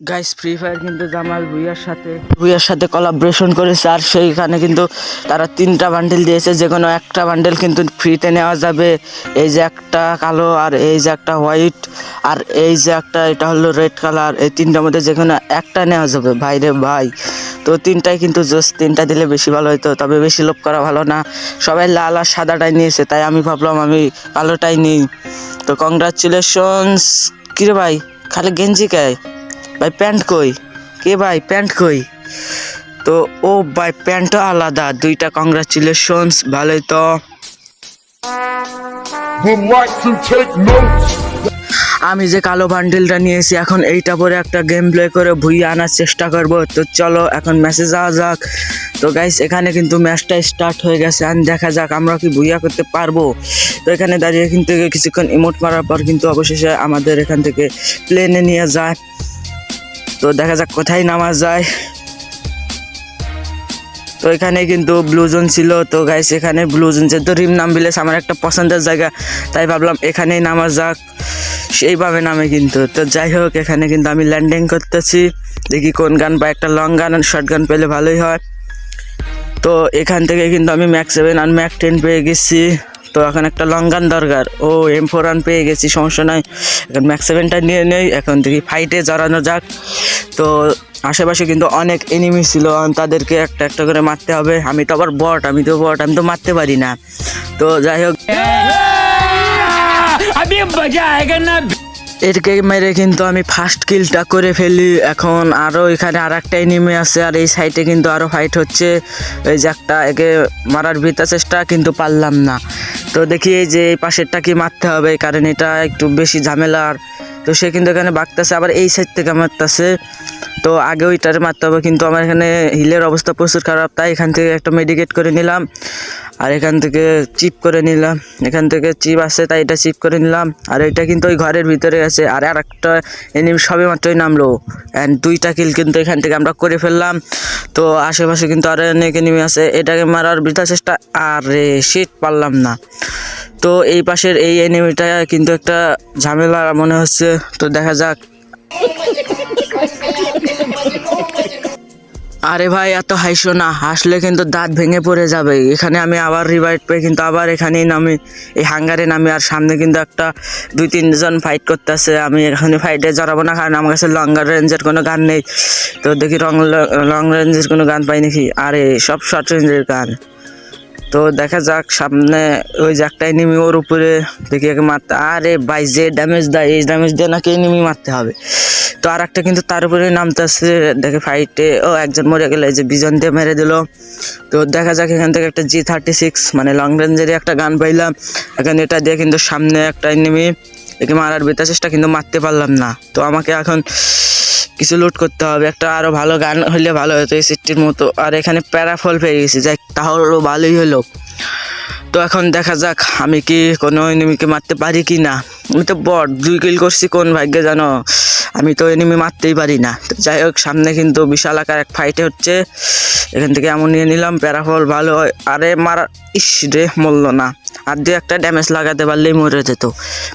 Guys free fire কিন্তু জামাল ভুইয়ার সাথে ভুইয়ার সাথে কোলাবরেশন করেছে আর সেইখানে কিন্তু তারা তিনটা বান্ডেল দিয়েছে, যে কোনো একটা বান্ডেল কিন্তু ফ্রিতে নেওয়া যাবে। এই যে একটা কালো আর এই যে একটা হোয়াইট আর এই যে একটা এটা হলো রেড কালার এই তিনটার মধ্যে যে কোনো একটা নেওয়া যাবে। ভাই রে ভাই, তো তিনটাই কিন্তু জাস্ট তিনটা দিলে বেশি ভালো হতো তবে বেশি লোভ করা ভালো না। সবাই লাল আর সাদাটাই নিয়েছে, তাই আমি ভাবলাম আমি কালোটাই নিই। তো কংগ্রাচুলেশনস কিরে ভাই, খালি গেঞ্জি কে? ভাই প্যান্ট কই? কে ভাই প্যান্ট কই? তো ও ভাই প্যান্টও আলাদা দুইটা কংগ্রাচুলেশনস ভালোই তো. আমি যে কালো বান্ডেলটা নিয়েছি এখন এইটা পরে একটা গেম প্লে করে ভুইয়ে আনার চেষ্টা করব। তো চলো এখন ম্যাচে যাওয়া যাক। তো গাইস এখানে কিন্তু ম্যাচটা স্টার্ট হয়ে গেছে আর দেখা যাক আমরা কি ভুইয়া করতে পারব। তো এখানে দাঁড়িয়ে কিন্তু কিছুক্ষণ ইমোট মারার পর কিন্তু অবশেষে আমাদের এখান থেকে প্লেনে নিয়ে যায়। তো দেখা যাক কোথায় নামা যায়। তো এখানে কিন্তু ব্লু জোন ছিল। তো গাইস এখানে ব্লু জোন যেহেতু রিম নাম বিলেস আমার একটা পছন্দের জায়গা, তাই ভাবলাম এখানেই নামা যাক। সেইভাবে নামে কিন্তু। তো যাই হোক, এখানে কিন্তু আমি ল্যান্ডিং করতেছি। দেখি কোন গান বা একটা লং গান আর শর্ট গান পেলে ভালোই হয়। তো এখান থেকে কিন্তু আমি ম্যাক সেভেন আর ম্যাক টেন পেয়ে গেছি। তো এখন একটা লং গান দরকার। ও এম ফোর রান পেয়ে গেছি সমস্যা নাই। এখন ম্যাক্স সেভেনটা নিয়ে নেই এখন দেখি ফাইটে জড়ানো যাক। তো আশেপাশে কিন্তু অনেক এনিমি ছিল তাদেরকে একটা একটা করে মারতে হবে। আমি তো আবার বট আমি তো বট আমি তো মারতে পারি না। তো যাই হোক। এরকে মেরে কিন্তু আমি ফার্স্ট কিলটা করে ফেলি। এখন আরও এখানে আর একটা এনিমি আছে আর এই সাইডে কিন্তু আরও ফাইট হচ্ছে। এই যে একটা একে মারার ভিতা চেষ্টা কিন্তু পারলাম না। তো দেখি যে এই পাশেরটা কি মারতে হবে কারণ এটা একটু বেশি ঝামেলার। তো সে কিন্তু এখানে বাগতেছে, আবার এই সাইড থেকে মারতেছে। তো আগে ওইটারে মারতে হবে, কিন্তু আমার এখানে হিলের অবস্থা প্রচুর খারাপ, তাই এখান থেকে একটা মেডিকেট করে নিলাম। আর এখান থেকে চিপ করে নিলাম। এখান থেকে চিপ আছে, তাই এটা চিপ করে নিলাম। আর এটা কিন্তু ওই ঘরের ভিতরে আছে, আর আর একটা এনিমি সবে মাত্রই নামলো। অ্যান্ড দুইটা কিল কিন্তু এখান থেকে আমরা করে ফেললাম। তো আশেপাশে কিন্তু আরও অনেক এনিমি আছে, এটাকে মারার বৃথা চেষ্টা, আরে শিট পারলাম না। তো এই পাশের এই এনিমিটা কিন্তু একটা ঝামেলা মনে হচ্ছে, তো দেখা যাক। আরে ভাই, এত হাইসো না হাসলে কিন্তু দাঁত ভেঙে পড়ে যাবে। এখানে আমি আবার রিভাইট পেয়ে কিন্তু আবার এখানেই নামি, এই হাঙ্গারে নামি, আর সামনে কিন্তু একটা দুই তিনজন ফাইট করতেছে। আমি এখানে ফাইটে জড়াবো না, কারণ আমার কাছে লং রেঞ্জের কোনো গান নেই। তো দেখি লং লং রেঞ্জের কোনো গান পাই নাকি? আরে, সব শর্ট রেঞ্জের গান। তো দেখা যাক, সামনে ওই যে একটা এনিমি ওর উপরে দেখি একে মারতে। আরে ভাই, যে ড্যামেজ দেয়, এই ড্যামেজ দিয়ে নাকি এনিমি মারতে হবে। তো আর একটা কিন্তু তার উপরে নামতেছে, দেখে ফাইটে ও একজন মরে গেলে যে বিজন দিয়ে মেরে দিল। তো দেখা যাক, এখান থেকে একটা জি থার্টি সিক্স মানে লং রেঞ্জেরই একটা গান পাইলাম। এখন এটা দিয়ে কিন্তু সামনে একটা এনিমি একে মারার বেতা চেষ্টা কিন্তু মারতে পারলাম না। তো আমাকে এখন কিছু লুট করতে হবে। একটা আরও ভালো গান হলে ভালো হতো এই সিটির মতো। আর এখানে প্যারাফল পেয়ে গেছি। যাই তাহলে ভালোই হলো। তো এখন দেখা যাক আমি কি কোনো এনিমিকে মারতে পারি কি না। আমি তো বট, দুই কিল করছি কোন ভাগ্যে জানো? আমি তো এনিমি মারতেই পারি না। যাই হোক, সামনে কিন্তু বিশাল আকার এক ফাইটে হচ্ছে। এখান থেকে এমন নিয়ে নিলাম, প্যারাফল ভালো হয়। আরে মারা, ইস রে, মরল না। আর দু একটা ড্যামেজ লাগাতে পারলেই মরে যেত।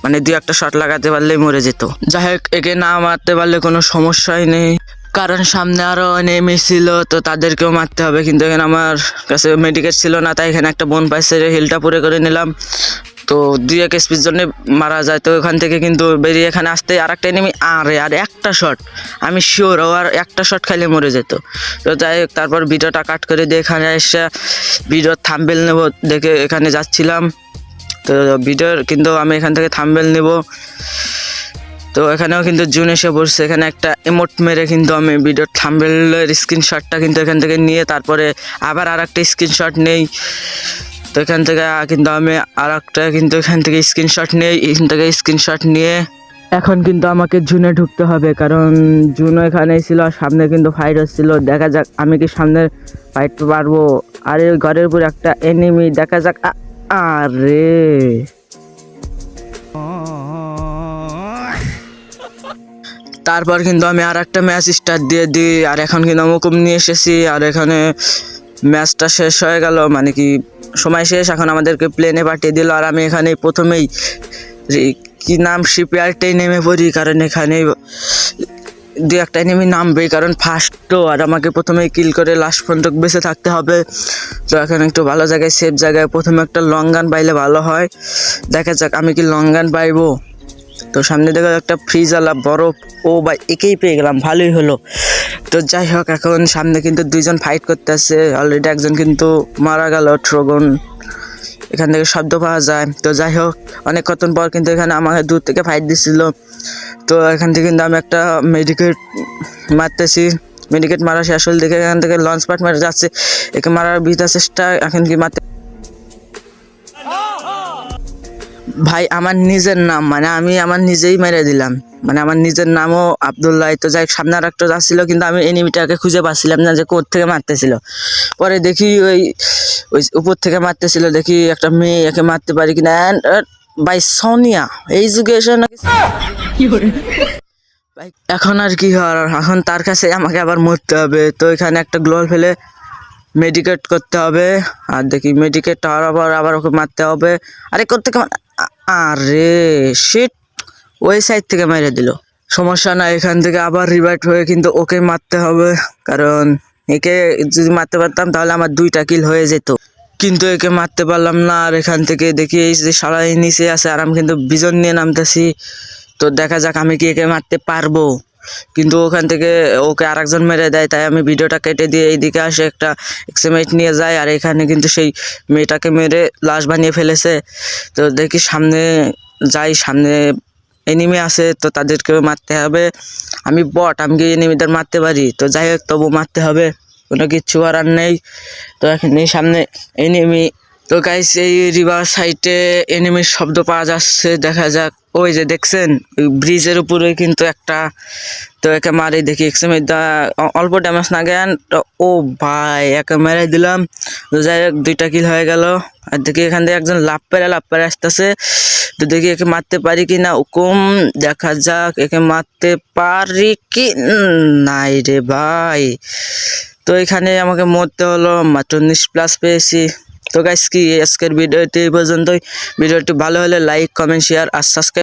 মানে দু একটা শট লাগাতে পারলেই মরে যেত। যাই হোক, একে না মারতে পারলে কোনো সমস্যাই নেই। কারণ সামনে আরও নেমে ছিল, তো তাদেরকেও মারতে হবে। কিন্তু এখানে আমার কাছে মেডিকেট ছিল না, তাই এখানে একটা বোন পাইছে হিলটা পুরে করে নিলাম। তো দুই এক স্পির জন্য মারা যায়। তো ওখান থেকে কিন্তু বেরিয়ে এখানে আসতে আর একটা এনিমি আরে, আর একটা শট আমি শিওর ও আর একটা শট খাইলে মরে যেত। তো যাই হোক, তারপর ভিডিওটা কাট করে দিয়ে এখানে এসে ভিডিওর থাম্বেল নেব দেখে এখানে যাচ্ছিলাম। তো ভিডিওর কিন্তু আমি এখান থেকে থাম্বেল নেব। তো এখানেও কিন্তু জুন এসে পড়ছে এখানে একটা এমোট মেরে কিন্তু আমি ভিডিওর থাম্বেলের স্ক্রিনশটটা কিন্তু এখান থেকে নিয়ে তারপরে আবার আর একটা স্ক্রিনশট নেই। তো এখান থেকে কিন্তু আমি আর একটা কিন্তু এখান থেকে স্ক্রিনশট নেই। এখান থেকে স্ক্রিনশট নিয়ে এখন কিন্তু আমাকে জুনে ঢুকতে হবে। কারণ জুন এখানেই ছিল আর সামনে কিন্তু ফাইট হচ্ছিল দেখা যাক আমি কি সামনে ফাইট পারব। আর ঘরের উপর একটা এনিমি দেখা যাক। আরে! তারপর কিন্তু আমি আর একটা ম্যাচ স্টার্ট দিয়ে দিই, আর এখন কিন্তু আমি হুকুম নিয়ে এসেছি, আর এখানে ম্যাচটা শেষ হয়ে গেল মানে কি সময় শেষ, এখন আমাদেরকে প্লেনে পাঠিয়ে দিল, আর আমি এখানে প্রথমেই কি নাম শিপইয়ার্ডটাই নেমে পড়ি, কারণ এখানে দু একটা এনিমি নামবে কারণ ফার্স্ট তো, আর আমাকে প্রথমে কিল করে লাস্ট পর্যন্ত বেঁচে থাকতে হবে। তো এখন একটু ভালো জায়গায় সেফ জায়গায় প্রথমে একটা লং গান পাইলে ভালো হয়। দেখা যাক, আমি কি লং গান পাইবো? তো সামনে দেখো একটা ফ্রিজ আলা বরফ, ও ভাই, একেই পেয়ে গেলাম, ভালোই হলো। তো যাই হোক, এখন সামনে কিন্তু দুইজন ফাইট করতে আছে অলরেডি একজন কিন্তু মারা গেল ট্রগন এখান থেকে শব্দ পাওয়া যায়। তো যাই হোক অনেক কতক্ষণ পর কিন্তু এখানে আমাকে দূর থেকে ফাইট দিছিল। তো এখান থেকে কিন্তু আমি একটা মেডিকেট মারতেছি। মেডিকেট মারা শেষ হল দেখে এখান থেকে লঞ্চ পার্ট মারা যাচ্ছে। একে মারার বিতা চেষ্টা এখন কি মারতে ভাই আমার নিজের নাম মানে আমি আমার নিজেই মেরে দিলাম। মানে আমার নিজের নামও আবদুল্লাহ তো যাই সামনে আর একটা যাচ্ছিল কিন্তু আমি এনিমিটাকে খুঁজে পাচ্ছিলাম না যে কোথ থেকে মারতেছিল। পরে দেখি ওই ওই উপর থেকে মারতেছিল দেখি একটা মেয়ে একে মারতে পারি কিনা। Uh, ভাই সোনিয়া এই যুগে এসে এখন আর কি হওয়ার? এখন তার কাছে আমাকে আবার মরতে হবে। তো এখানে একটা গ্লোল ফেলে মেডিকেট করতে হবে। আর দেখি মেডিকেট হওয়ার পর আবার ওকে মারতে হবে। আরে করতে আরে শিট ওই সাইড থেকে মেরে দিল। সমস্যা না এখান থেকে আবার রিভাইট হয়ে কিন্তু ওকে মারতে হবে। কারণ একে যদি মারতে পারতাম, তাহলে আমার দুইটা কিল হয়ে যেত। কিন্তু একে মারতে পারলাম না, আর এখান থেকে দেখি এই যে সারাই নিচে আছে, আর আমি কিন্তু বিজন নিয়ে নামতেছি। তো দেখা যাক আমি কি একে মারতে পারব। কিন্তু ওখান থেকে ওকে আরেকজন মেরে দেয়, তাই আমি ভিডিওটা কেটে দিয়ে এইদিকে আসে একটা এক্সিমেট নিয়ে যায় আর এখানে কিন্তু সেই মেয়েটাকে মেরে লাশ বানিয়ে ফেলেছে। তো দেখি সামনে যাই, সামনে এনিমি আছে তো তাদেরকেও মারতে হবে। আমি বট, আমি কি এনিমিদের মারতে পারি? তো যাই হোক তবু মারতে হবে, কোনো কিচ্ছু করার নেই। তো এখানে সামনে এনিমি তো গাইস এই রিভার সাইডে এনিমির শব্দ পাওয়া যাচ্ছে, দেখা যাক ওই যে দেখছেন ব্রিজের উপরে কিন্তু একটা তো একে মারি দেখি এক্সএমএ অল্প ড্যামেজ না গেন ও ভাই, একে মেরে দিলাম। যাই হোক, দুইটা কিল হয়ে গেল। আর দেখি এখান থেকে একজন লাভ পেরে লাভ পেরে আসতেছে। তো দেখি একে মারতে পারি কি না হুকুম দেখা যাক একে মারতে পারি কি নাই রে ভাই। তো এখানে আমাকে মরতে হলো, মাত্র উনিশ প্লাস পেয়েছি। তো গাইস কি আজকের ভিডিওটি পর্যন্তই। ভিডিওটি ভালো হলে লাইক কমেন্ট শেয়ার আর সাবস্ক্রাইব